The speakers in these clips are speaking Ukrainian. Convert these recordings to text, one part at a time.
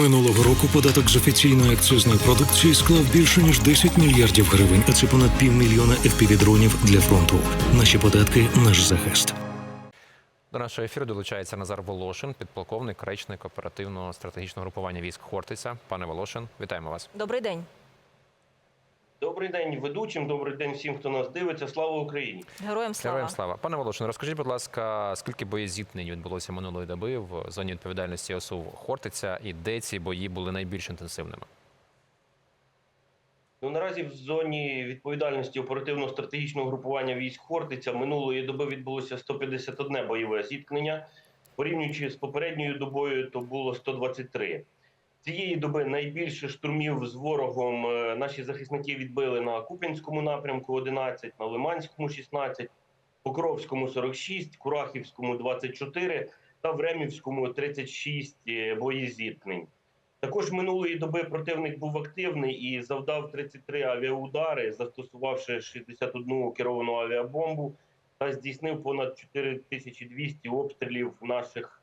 Минулого року податок з офіційної акцизної продукції склав більше ніж 10 мільярдів гривень, а це понад півмільйона FPV-дронів для фронту. Наші податки наш захист. До нашого ефіру долучається Назар Волошин, підполковник, речник оперативного стратегічного групування військ Хортиця. Пане Волошин, вітаємо вас. Добрий день. Добрий день ведучим, добрий день всім, хто нас дивиться. Слава Україні! Героям слава. Героям слава. Пане Волошин, розкажіть, будь ласка, скільки боєзіткнень відбулося минулої доби в зоні відповідальності ОСУ Хортиця і де ці бої були найбільш інтенсивними? Ну наразі в зоні відповідальності оперативно-стратегічного групування військ Хортиця минулої доби відбулося 151 бойове зіткнення. Порівнюючи з попередньою добою, то було 123. Цієї доби найбільше штурмів з ворогом е, наші захисники відбили на Куп'янському напрямку 11, на Лиманському 16, Покровському 46, Курахівському 24 та Времівському 36 е, боєзіткнень. Також минулої доби противник був активний і завдав 33 авіаудари, застосувавши 61 керовану авіабомбу та здійснив понад 4200 обстрілів наших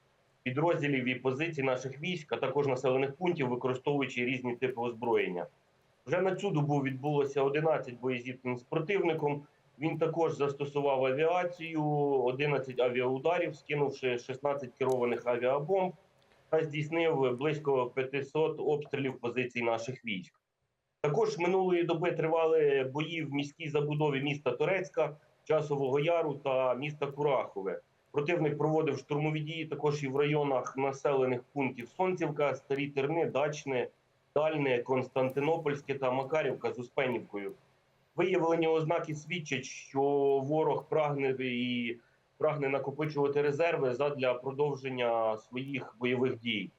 підрозділів і позицій наших військ, а також населених пунктів, використовуючи різні типи озброєння. Вже на цю добу відбулося 11 боєзіткнень з противником. Він також застосував авіацію, 11 авіаударів, скинувши 16 керованих авіабомб та здійснив близько 500 обстрілів позицій наших військ. Також минулої доби тривали бої в міській забудові міста Торецька, Часового Яру та міста Курахове. Противник проводив штурмові дії також і в районах населених пунктів Сонцівка, Старі Терни, Дачне, Дальне, Константинопольське та Макарівка з Успенівкою. Виявлені ознаки свідчать, що ворог прагне і прагне накопичувати резерви задля продовження своїх бойових дій.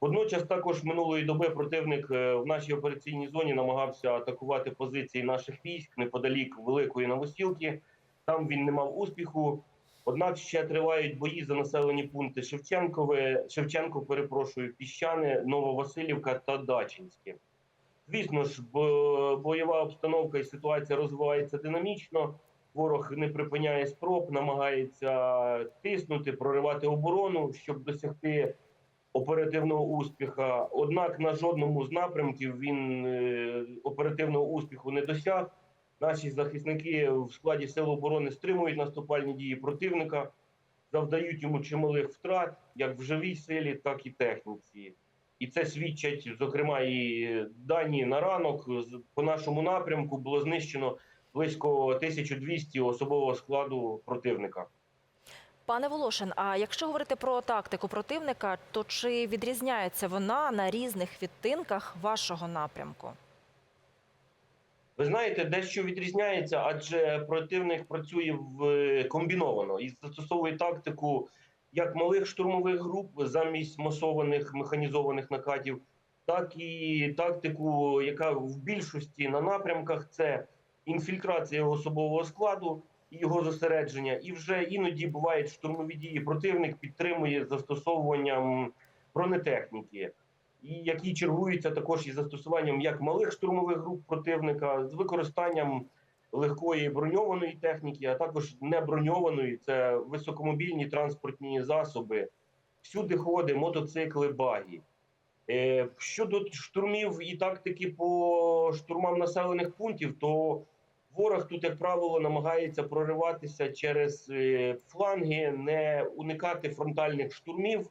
Водночас, також минулої доби противник е, в нашій операційній зоні намагався атакувати позиції наших військ неподалік Великої Новосілки. Там він не мав успіху. Однак ще тривають бої за населені пункти Шевченкове, Шевченко, перепрошую, Піщани, Нововасилівка та Дачинське. Звісно ж, бойова обстановка і ситуація розвивається динамічно. Ворог не припиняє спроб, намагається тиснути, проривати оборону, щоб досягти оперативного успіху. Однак на жодному з напрямків він е, оперативного успіху не досяг. Наші захисники в складі сил оборони стримують наступальні дії противника, завдають йому чималих втрат, як в живій силі, так і техніці. І це свідчать, зокрема, і дані на ранок. По нашому напрямку було знищено близько 1200 особового складу противника. Пане Волошин, а якщо говорити про тактику противника, то чи відрізняється вона на різних відтинках вашого напрямку? Ви знаєте, дещо відрізняється, адже противник працює в комбіновано і застосовує тактику як малих штурмових груп замість масованих механізованих накатів, так і тактику, яка в більшості на напрямках це інфільтрація особового складу і його зосередження. І вже іноді бувають штурмові дії. Противник підтримує застосовуванням бронетехніки і які чергуються також із застосуванням як малих штурмових груп противника з використанням легкої броньованої техніки, а також неброньованої це високомобільні транспортні засоби, всюди ходи, мотоцикли, баги. Е, Щодо штурмів і тактики по штурмам населених пунктів, то ворог тут, як правило, намагається прориватися через е, фланги, не уникати фронтальних штурмів.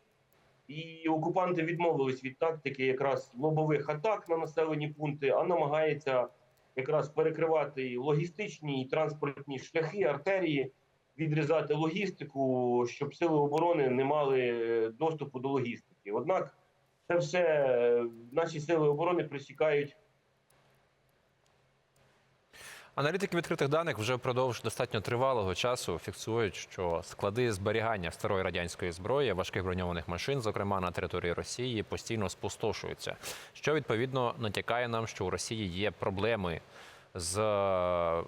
І окупанти відмовились від тактики якраз лобових атак на населені пункти, а намагаються якраз перекривати логістичні і транспортні шляхи, артерії, відрізати логістику, щоб сили оборони не мали е, доступу до логістики. Однак це все е, наші сили оборони присікають Аналітики відкритих даних вже впродовж достатньо тривалого часу фіксують, що склади зберігання старої радянської зброї, важких броньованих машин, зокрема на території Росії, постійно спустошуються. Що відповідно натякає нам, що у Росії є проблеми з е,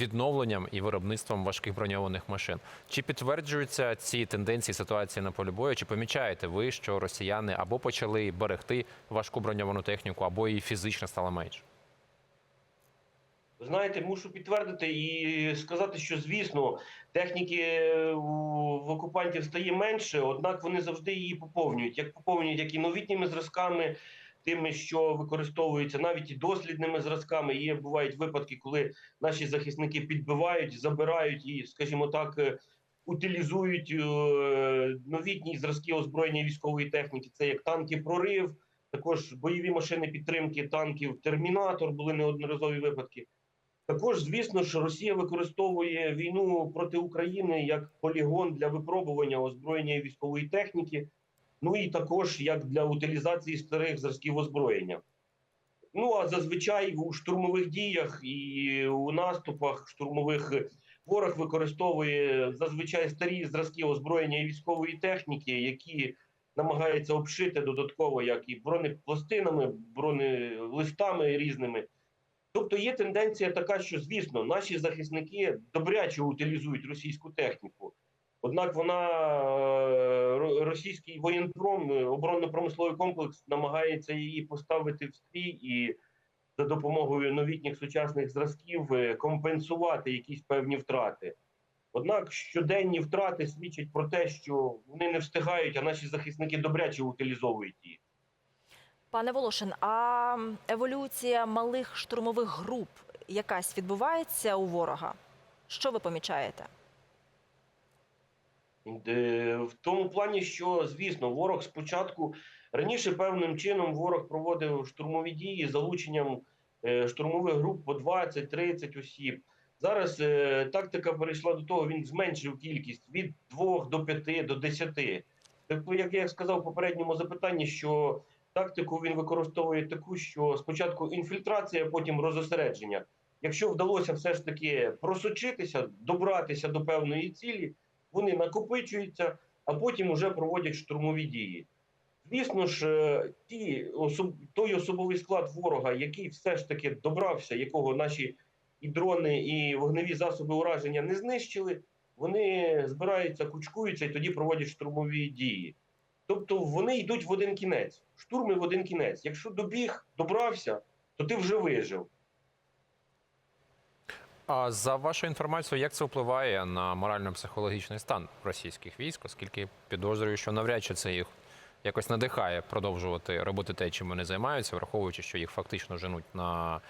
відновленням і виробництвом важких броньованих машин. Чи підтверджуються ці тенденції ситуації на полі бою? Чи помічаєте ви, що росіяни або почали берегти важку броньовану техніку, або її фізично стало менше? Знаєте, мушу підтвердити і сказати, що звісно, техніки е, в окупантів стає менше, однак вони завжди її поповнюють. Як поповнюють як і новітніми зразками, тими, що використовуються, навіть і дослідними зразками. Є бувають випадки, коли наші захисники підбивають, забирають і, скажімо так, е, утилізують е, новітні зразки озброєння військової техніки. Це як танки прорив, також бойові машини підтримки танків Термінатор були неодноразові випадки. Також, звісно ж, Росія використовує війну проти України як полігон для випробування озброєння і військової техніки, ну і також як для утилізації старих зразків озброєння. Ну а зазвичай у штурмових діях і у наступах штурмових ворог використовує зазвичай старі зразки озброєння і військової техніки, які намагається обшити додатково як і бронепластинами, бронелистами різними. Тобто є тенденція така, що звісно, наші захисники добряче утилізують російську техніку. Однак вона е, російський воєнпром, е, оборонно-промисловий комплекс намагається її поставити в стрій і за допомогою новітніх сучасних зразків е, компенсувати якісь певні втрати. Однак щоденні втрати свідчать про те, що вони не встигають, а наші захисники добряче утилізовують її. Пане Волошин, а еволюція малих штурмових груп якась відбувається у ворога? Що ви помічаєте? Е, В тому плані, що звісно, ворог спочатку раніше певним чином ворог проводив штурмові дії з залученням е, штурмових груп по 20-30 осіб. Зараз е, тактика перейшла до того, він зменшив кількість від 2 до 5 до 10. Тобто, як я сказав в попередньому запитанні, що тактику він використовує таку, що спочатку інфільтрація, потім розосередження. Якщо вдалося все ж таки просочитися, добратися до певної цілі, вони накопичуються, а потім уже проводять штурмові дії. Звісно ж, е, ті особ... той особовий склад ворога, який все ж таки добрався, якого наші і дрони, і вогневі засоби ураження не знищили, вони збираються, кучкуються і тоді проводять штурмові дії. Тобто вони йдуть в один кінець, штурми в один кінець. Якщо добіг, добрався, то ти вже вижив. А за вашою інформацією, як це впливає на морально-психологічний стан російських військ, оскільки підозрюю, що навряд чи це їх якось надихає продовжувати робити те, чим вони займаються, враховуючи, що їх фактично женуть на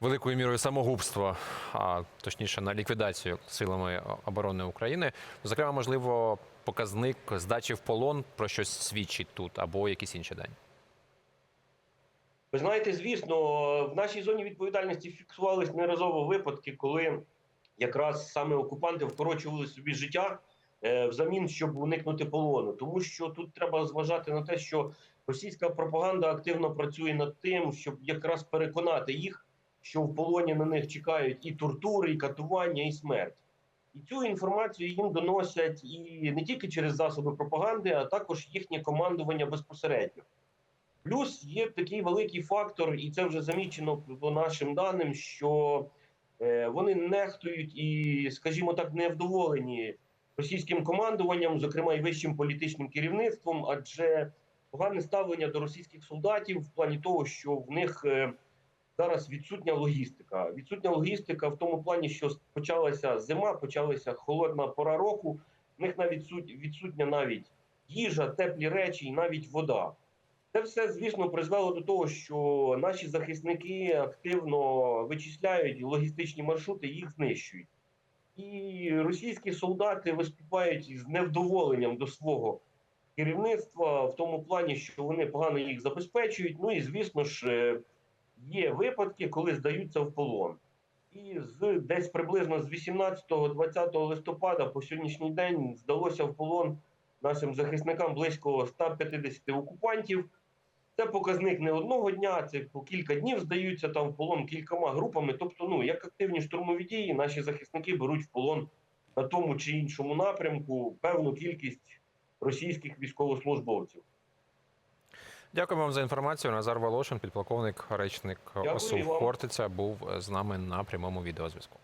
великою мірою самогубства, а точніше на ліквідацію силами оборони України. Зокрема, можливо, показник здачі в полон про щось свідчить тут або якісь інші дані. Ви знаєте, звісно, в нашій зоні відповідальності фіксувались неразово випадки, коли якраз саме окупанти вкорочували собі життя е, взамін, щоб уникнути полону. Тому що тут треба зважати на те, що російська пропаганда активно працює над тим, щоб якраз переконати їх, що в полоні на них чекають і тортури, і катування, і смерть. І цю інформацію їм доносять і не тільки через засоби пропаганди, а також їхнє командування безпосередньо. Плюс є такий великий фактор, і це вже замічено по нашим даним, що е, вони нехтують і, скажімо так, невдоволені російським командуванням, зокрема і вищим політичним керівництвом, адже погане ставлення до російських солдатів в плані того, що в них е, зараз відсутня логістика. Відсутня логістика в тому плані, що почалася зима, почалася холодна пора року. В них навіть відсутня навіть їжа, теплі речі і навіть вода. Це все, звісно, призвело до того, що наші захисники активно вичисляють логістичні маршрути, їх знищують. І російські солдати виступають з невдоволенням до свого керівництва в тому плані, що вони погано їх забезпечують. Ну і звісно ж, е, є випадки, коли здаються в полон. І з десь приблизно з 18-20 листопада по сьогоднішній день здалося в полон нашим захисникам близько 150 окупантів. Це показник не одного дня, це по кілька днів здаються там в полон кількома групами. Тобто, ну як активні штурмові дії, наші захисники беруть в полон на тому чи іншому напрямку певну кількість російських військовослужбовців. Дякую вам за інформацію. Назар Волошин, підполковник, речник Дякую ОСУ вам. Хортиця, був з нами на прямому відеозв'язку.